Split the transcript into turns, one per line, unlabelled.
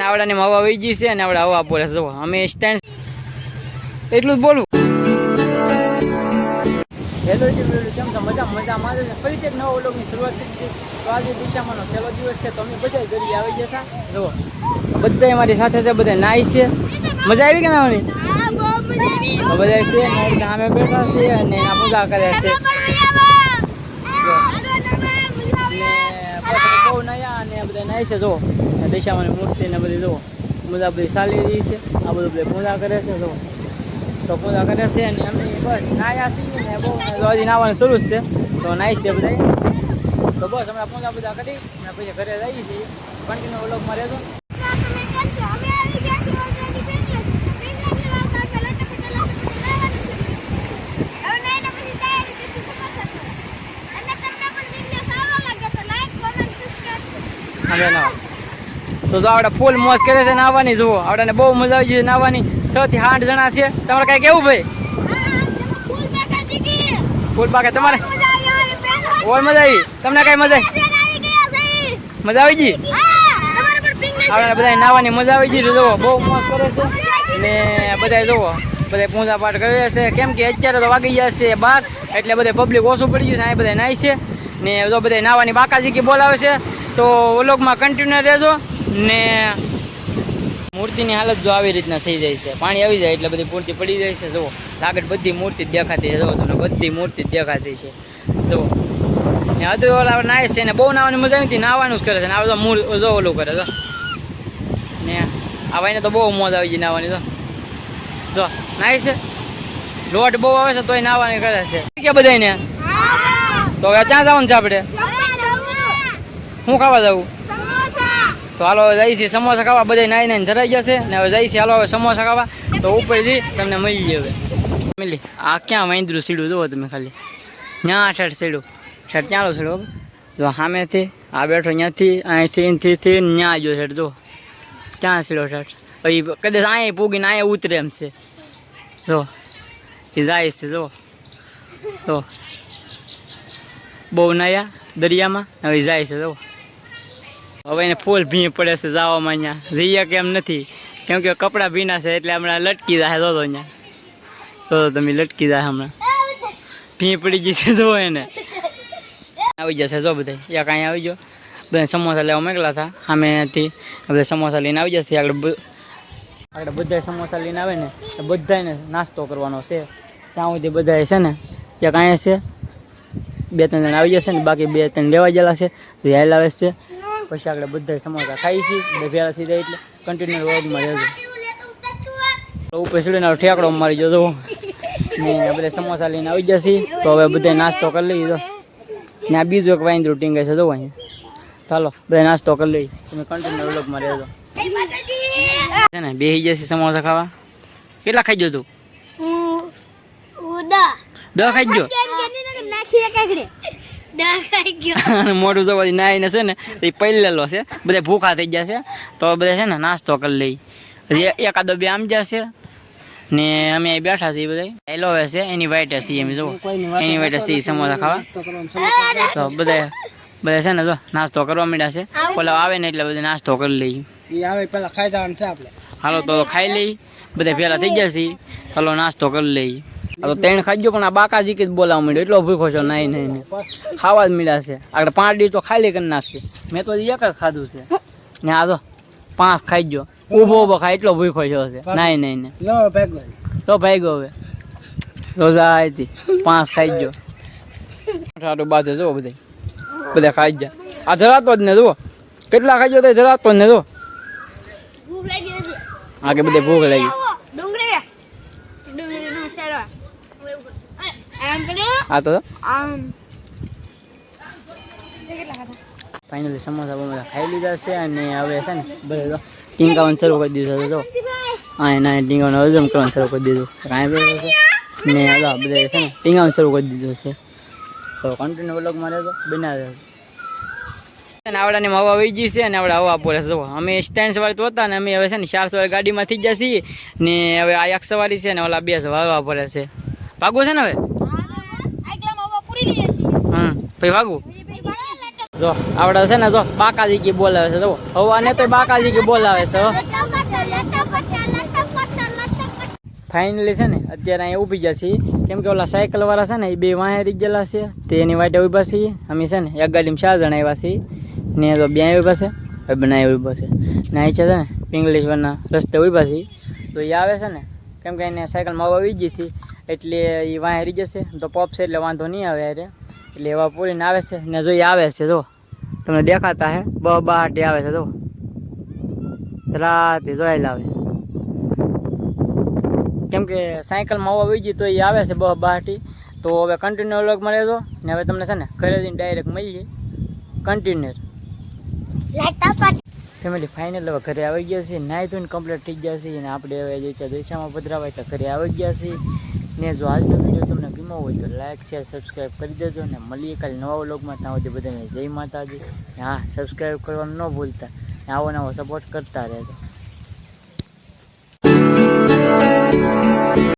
અને આવડાની હવા વહી ગઈ છે અને આવડા હવા બોલે જો અમે સ્ટેન્ડ એટલું જ બોલું. હેલો કેમ છો? મજા મજા છે ફરી એક નવો વ્લોગની શરૂઆત કરી છે. તો આજે દિશામાંનો પહેલો દિવસ છે તો અમે બધા ઘરે આવી જતા જુઓ બધા અમારી સાથે છે બધા નાઈ છે. મજા આવી કે નાવાની તો બધા છે સામે બેઠા છે અને આ પૂજા કર્યા છે અને પછી અને બધા નાય છે જો દિશામાંની મૂર્તિ ને બધી જો બધા બધી ચાલી રહી છે. આ બધું બધી પૂજા કરે છે જો તો પૂજા કરે છે અને અમે બસ નાયા છીએ ને બહુ હજી નાવાનું શરૂ જ છે. તો નાય છે બધા તો બસ, હમણાં પૂજા પૂજા કરી અને પછી ઘરે જઈએ છીએ. કન્ટિન્યુ વ્લોગમાં રહેજો. અમે તો જો આપણે ફૂલ મોજ કરે છે નાવાની જુઓ. આપણાને બહુ મજા આવી છે નાવાની છ થી આઠ જણા છે. તમારે કઈ કેવું ભાઈ? ફૂલ પાકે. તમારે? ઓર મજા આવી? તમને કઈ મજા મજા આવી ગઈ? આપણે બધા નાવાની મજા આવી ગઈ છે, જુઓ. બહુ મોજ કરે છે. ને બધા જુઓ. બધા પૂજા પાઠ કરે છે. કેમ કે અત્યારે તો વાગી ગયા છે બાર, એટલે બધે પબ્લિક ઓછું પડી ગયું છે આ બધા નાય છે. ને જો બધા નાવાની બાકાજી કે બોલાવે છે. તો વ્લોગમાં કન્ટિન્યુ રહેજો ને મૂર્તિની હાલત જો આવી રીતના થઈ જાય છે. પાણી આવી જાય એટલે બધી મૂર્તિ પડી જાય છે. જુઓ લાગત બધી મૂર્તિ દેખાતી છે. જુઓ તમને બધી મૂર્તિ દેખાતી છે. જુઓ ને હજુ ઓલા નાય છે ને બહુ નાવાની મજા આવી નાવાનું જ કરે છે ને આ બધો મૂળ જો ઓલું કરે જો ને આ ભાઈને તો બહુ મોજ આવી ગઈ નાવાની તો જો નાય છે. લોટ બહુ આવે છે તોય નાવાની કરે છે. કે બધાને તો હવે ક્યાં જવાનું છે આપણે શું ખાવા જવું તો હાલો હવે જઈએ છીએ સમોસા ખાવા. બધા નાઈ નાઈને ધરાઈ જશે ને હવે જઈએ છીએ હાલો હવે સમોસા ખાવા. તો ઉપર જઈ તમને મળી જાય હવે. મિલી આ ક્યાં વાંદરું સીડું? જુઓ તમે ખાલી. ત્યાં શર્ટ સીડું. શર્ટ ક્યાં સીડું? જો સામેથી આ બેઠો ત્યાંથી અહીંથી અહીંથી ત્યાં ગયો શર્ટ જો ક્યાં સીડો શર્ટ પછી કદાચ અહીંયા પૂગીને અહીંયા ઉતરે એમ છે. જો એ જાય છે જો તો બહુ નયા દરિયામાં, હવે જાય છે જો હવે એને ફૂલ ભીં પડે છે જવામાં અહીંયા. જઈએ કેમ નથી? કેમ કે કપડાં ભીના છે એટલે હમણાં લટકી જાય જો તો અહીંયા. તો તમે, લટકી જાય હમણાં. ભીં પડી ગઈ છે જો એને. આવી જશે જો બધા. એક અહીંયા આવી ગયો. બધા સમોસા લેવા મોકલા હતા. સામેથી બધા સમોસા લઈને આવી જશે. આગળ આગળ બધા સમોસા લઈને આવે ને બધાને નાસ્તો કરવાનો છે. ત્યાં સુધી બધા છે ને? એક અહીંયા છે. બે ત્રણ જણ આવી જશે ને બાકી બે ત્રણ લેવા ગયેલા છે હાલ આવે છે. પછી આપણે બધા સમોસા ખાઈ છીએ બે થઈ જાય એટલે કન્ટિન્યુ રોગમાં રહેજો. તો ઉપર સીડીને ઠેકડો મારી જજો ને બધા સમોસા લઈને આવી જશે. તો હવે બધા નાસ્તો કરી લઈએ તો ને આ બીજું એક વાંદરું ટીંગે છે જો અહીંયા. ચાલો બધા નાસ્તો કરી લઈએ તમે કન્ટિન્યુ રોગમાં રહેજો. છે ને બેસી જશે સમોસા ખાવા. કેટલા ખાઈ ગયો તું? દસ. ખાઈ ગયો? અને મોઢું જવાથી નાઈને છે ને તો એ પહેલેલો છે. બધા ભૂખા થઈ ગયા છે. તો બધા છે ને નાસ્તો કરી લઈ. એકાદો બે આમ જશે ને અમે બેઠા છીએ બધા એલોવે છે એની વાઈટ છીએ એમ જો એની વાઈટ છીએ સમોસા ખાવા. તો બધા બધા છે ને જો નાસ્તો કરવા માંડ્યા છે. ઓલા આવે ને એટલે બધા નાસ્તો કરી લઈએ
આવે પેલા ખાઈ જવાનું છે આપણે
હાલો તો ખાઈ લઈ. બધા ભેલા થઈ ગયા છે ચાલો નાસ્તો કરી લઈ. આ તો ત્રણ ખાઈ ગયો પણ આ બાકાજી કે જ બોલાવવા માંડ્યો. એટલો ભૂખો છો નહીં નહીં નહીં ખાવા જ મળ્યા છે. આગળ પાંચ ડી તો ખાલી કરી નાખશે. મેં તો એક જ ખાધું છે. ને આ તો પાંચ ખાઈ ગયો. ઊભો ઊભો ખાય એટલો ભૂખો છો છે. નહીં નહીં નહીં તો ભાઈ ગયો હવે. રોજા આવી પાંચ ખાઈ ગયો. આટલું બાદ જુઓ બધા બધા ખાઈ ગયા. આ ધરાતો જ ને જુઓ. કેટલા ખાઈ ગયો તો ધરાતો જ ને જુઓ. આ કે બધે ભૂખ લાગી
ડુંગળી ડુંગળી નો શેરો આમ કર્યો
આ તો ફાઇનલી સમોસા બમોસા ખાઈ લીધા છે અને હવે છે ને બધે ટીંકાવાનું શરૂ કરી દીધું છે. તો આ એના ટીંકાવાનું હજમ કરવાનું શરૂ કરી દીધું. કાંઈ બધું છે. ને અલા બધે છે ને ટીંકાવાનું શરૂ કરી દીધું છે. તો કન્ટિન્યુ વ્લોગમાં રહેતો બનાવે આવડાની હવા વહી ગઈ છે અને આવડા હવા છે. જો અમે સ્ટેન્ડ સવારી તો હતા ને અમે હવે છે ને ચાર સવારી ગાડીમાં થઈ જશે ને હવે આ એક સવારી છે ને ઓલા બે હવા ભરે છે. ભાગવું છે ને હવે?
આગલા માવા પૂરી લઈએ છીએ
હમ પછી ભાગવું જો, આવડે છે ને, જો બાકાજી કી બોલાવે છે જો હવાને તો બાકાજી કી બોલાવે છે, હો. ફાઇનલી છે ને, અત્યારે અહીંયા ઊભી ગયા છીએ. કેમ કે ઓલા સાયકલ વાળા છે ને, એ બે વાંહે રહી ગયેલા છે. તે એની વાટે ઊભા છીએ. અમે છે ને એક ગાડીમાં ચાર જણા આવ્યા છીએ. ને તો બે ઊભા છે. હવે બનાવી ઊભા છે. ને અહીં છે ને ઇંગ્લિશવાળના રસ્તે ઊભા છીએ. તો એ આવે છે ને, કેમ કે એને સાયકલમાં હવા આવી ગઈ હતી. એટલે એ વાંહે રહી જશે. તો પોપ છે એટલે વાંધો નહીં આવે અરે એટલે એવા પૂરીને આવે છે ને જો એ આવે છે, જો. તમને દેખાતા હે, બ બહાટી આવે છે, જો. રાતે જોયેલા આવે. કેમ કે સાયકલમાં હવા વીજી તો એ આવે છે બહુ બહાટી તો હવે કન્ટિન્યુ વ્લોગમાં રહેજો. ને હવે તમને છે ને ઘરે જઈને ડાયરેક્ટ મળીએ. કન્ટિન્યુ ફેમિલી ફાઇનલ હવે ઘરે આવી ગયા છીએ. નાહી ધોઈને કમ્પ્લીટ થઈ ગયા છીએ. અને આપણે હવે જે છે દિશામાં પધરાવાય તો ઘરે આવી ગયા છીએ. ને જો આજનો વીડિયો તમને હોય તો લાઈક શેર સબસ્ક્રાઈબ કરી દેજો ને મળીએ કાલે નવા વ્લોગમાં ત્યાં સુધી બધાને જય માતાજી. હા સબસ્ક્રાઈબ કરવાનું ન ભૂલતા. આવો નવો સપોર્ટ કરતા રહેજો.